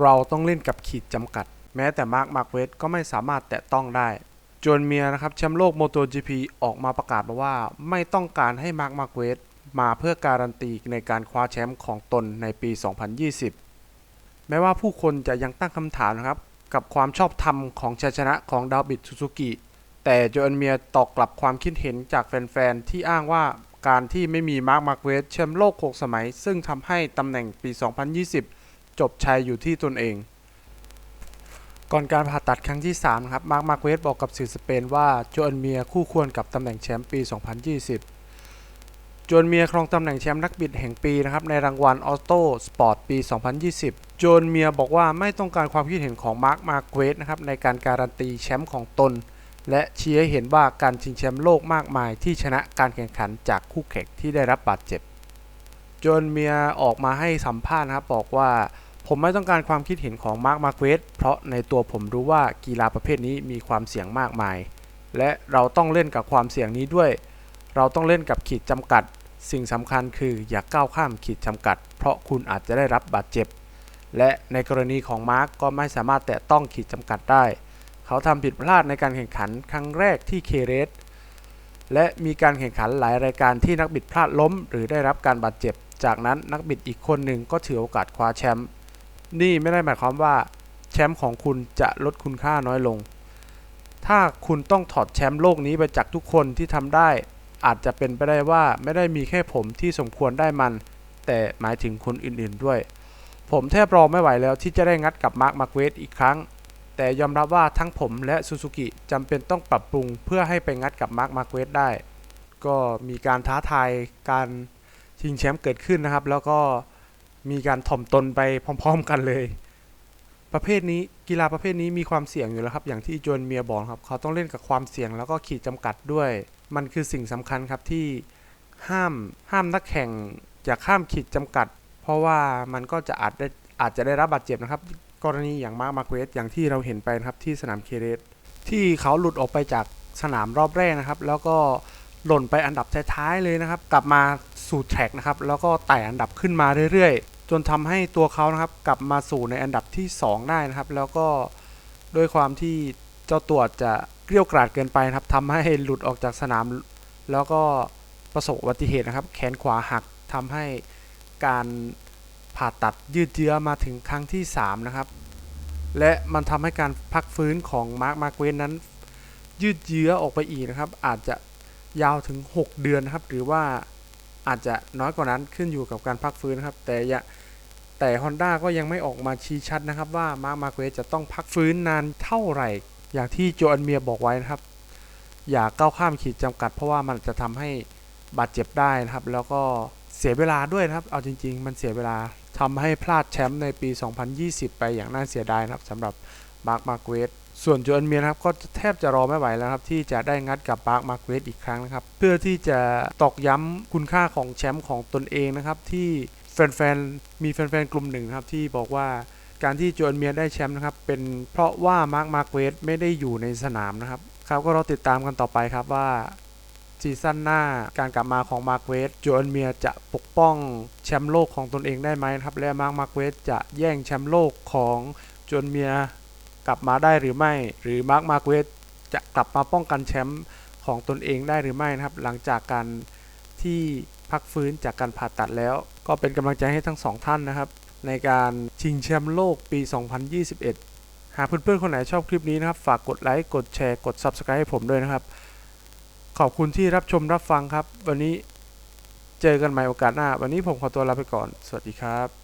เราต้องเล่นกับขีดจำกัด แม้แต่มาร์คมาร์เวสก็ไม่สามารถแตะต้องได้ จนเมียนะครับแชมป์โลก MotoGP ออกมาประกาศมาว่าไม่ต้องการให้มาร์คมาร์เวสมาเพื่อการันตีในการคว้าแชมป์ของตนในปี 2020 แม้ว่าผู้คนจะยังตั้งคำถามนะครับ กับความชอบธรรมของชัยชนะของดาวิดซูซูกิแต่โจเอนเมียตอบกลับความคิดเห็นจากแฟนๆ ที่อ้างว่าการที่ไม่มีมาร์คมาร์เวสแชมป์โลก 6 สมัย ซึ่งทำให้ตำแหน่งปี 2020 จบชัยอยู่ที่ตนเอง ก่อนการผ่าตัดครั้งที่3นะครับ มาร์คมาร์เวสบอกกับสื่อสเปนว่าโจเอนเมียคู่ควรกับตำแหน่งแชมป์ปี 2020 โจเอนเมียครองตำแหน่งแชมป์นักบิดแห่งปีนะครับในรางวัลออโต้สปอร์ตปี 2020 โจเอนเมียบอกว่าไม่ต้องการความคิดเห็นของมาร์คมาร์เวสนะครับในการการันตีแชมป์ของตน และเชี้ให้เห็นว่าการชิงแชมป์โลกมากมาย ที่ชนะการแข่งขันจากคู่แข่งที่ได้รับบาดเจ็บโจนเมียออกมาให้สัมภาษณ์นะครับบอกว่า ผมไม่ต้องการความคิดเห็นของมาร์คมาเควสเพราะในตัวผมรู้ว่ากีฬาประเภทนี้มีความเสี่ยงมากมาย และเราต้องเล่นกับความเสี่ยงนี้ด้วย เราต้องเล่นกับขีดจำกัด สิ่งสำคัญคืออย่าก้าวข้ามขีดจำกัด เพราะคุณอาจจะได้รับบาดเจ็บ และในกรณีของมาร์คก็ไม่สามารถแตะต้องขีดจำกัดได้ เขาทำผิดพลาดในการแข่งขันครั้งแรกที่เคเรสและมีการแข่งขันหลายรายการที่นักบิดพลาดล้ม หรือได้รับการบาดเจ็บ จากนั้นนักบิดอีกคนหนึ่งก็ถือโอกาสคว้าแชมป์ นี่ไม่ได้หมายความว่าแชมป์ของคุณจะลดคุณค่าน้อยลง ถ้าคุณต้องถอดแชมป์โลกนี้ไปจากทุกคนที่ทำได้ อาจจะเป็นไปได้ว่าไม่ได้มีแค่ผมที่สมควรได้มัน แต่หมายถึงคนอื่นๆด้วย ผมแทบรอไม่ไหวแล้วที่จะได้งัดกับมาร์คมาร์เวสอีกครั้ง แต่ยอมรับว่าทั้งผมและซูซูกิจำเป็นต้องปรับปรุงเพื่อให้ไปงัดกับมาร์คมาร์เวสได้ ก็มีการท้าทายการชิงแชมป์เกิดขึ้นนะครับ แล้วก็ มีการถ่อมตนไปพร้อม ๆ กันเลย ประเภทนี้กีฬาประเภทนี้มีความเสี่ยงอยู่แล้วครับ อย่างที่โจนเมียบอกครับ เขาต้องเล่นกับความเสี่ยงแล้วก็ขีดจำกัดด้วย มันคือสิ่งสำคัญครับที่ห้ามห้ามนักแข่งอย่าข้ามขีดจำกัด เพราะว่ามันก็จะอาจได้อาจจะได้รับบาดเจ็บนะครับ กรณีอย่างมาร์มาร์เควสอย่างที่เราเห็นไปนะครับที่สนามเคเรสที่เขาหลุดออกไปจากสนามรอบแรกนะครับ แล้วก็หล่นไปอันดับท้ายๆเลยนะครับ กลับมาสู่แทร็กนะครับ แล้วก็ไต่อันดับขึ้นมาเรื่อยๆ จนทำให้ตัวเขานะครับกลับมาสู่ในอันดับที่ 2 ได้นะครับ แล้วก็ด้วยความที่เจ้าตัวจะเกลี้ยวกราดเกินไปนะครับทำให้หลุดออกจากสนาม แล้วก็ประสบอุบัติเหตุนะครับ แขนขวาหักทำให้การผ่าตัดยืดเยื้อมาถึงครั้งที่ 3 นะครับ และมันทำให้การพักฟื้นของมาร์คมาร์เกวนนั้น ยืดเยื้อออกไปอีกนะครับ อาจจะยาวถึง 6 เดือนนะครับ หรือว่าอาจจะน้อยกว่านั้นขึ้นอยู่กับการพักฟื้นนะครับ แต่อย่า แต่ Honda ก็ยังไม่ออกมาชี้ชัดนะครับว่ามาร์คมาร์เกวจะต้องพักฟื้นนานเท่าไหร่ อย่างที่โจอันเมียบอกไว้นะครับ อย่าก้าวข้ามขีดจำกัด เพราะว่ามันจะทำให้บาดเจ็บได้นะครับ แล้วก็เสียเวลาด้วยนะครับ เอาจริง ๆ มันเสียเวลาทำให้พลาดแชมป์ในปี 2020 ไปอย่างน่าเสียดายนะครับสำหรับมาร์คมาร์เกวสส่วนโจอันเมียนะครับก็แทบจะรอไม่ไหวแล้วครับที่จะได้งัดกับมาร์คมาร์เกวสอีกครั้งนะครับ เพื่อที่จะตอกย้ำคุณค่าของแชมป์ของตนเองนะครับที่ แฟนๆ มีแฟนๆ กลุ่มหนึ่งครับที่บอกว่าการที่โจอันเมียได้แชมป์นะครับ เป็นเพราะว่ามาร์คมาร์เกวสไม่ได้อยู่ในสนามนะครับ ครับก็รอติดตามกันต่อไปครับว่าซีซั่นหน้าการกลับมาของมาร์คเวสโจอันเมียจะปกป้องแชมป์โลกของตนเองได้ไหมนะครับ และมาร์คมาร์เวสจะแย่งแชมป์โลกของโจอันเมียกลับมาได้หรือไม่ หรือมาร์คมาร์เวสจะกลับมาป้องกันแชมป์ของตนเองได้หรือไม่นะครับ หลังจากการที่พักฟื้นจากการผ่าตัดแล้ว ก็เป็นกำลังใจให้ทั้งสองท่านนะครับ ในการชิงแชมป์โลกปี 2021 หากเพื่อนๆคนไหนชอบคลิปนี้นะครับ ฝากกดไลค์กดแชร์กด Subscribe ให้ผมด้วยนะครับ ขอบคุณที่รับชมรับฟังครับ วันนี้เจอกันใหม่โอกาสหน้า วันนี้ผมขอตัวลาไปก่อน สวัสดีครับ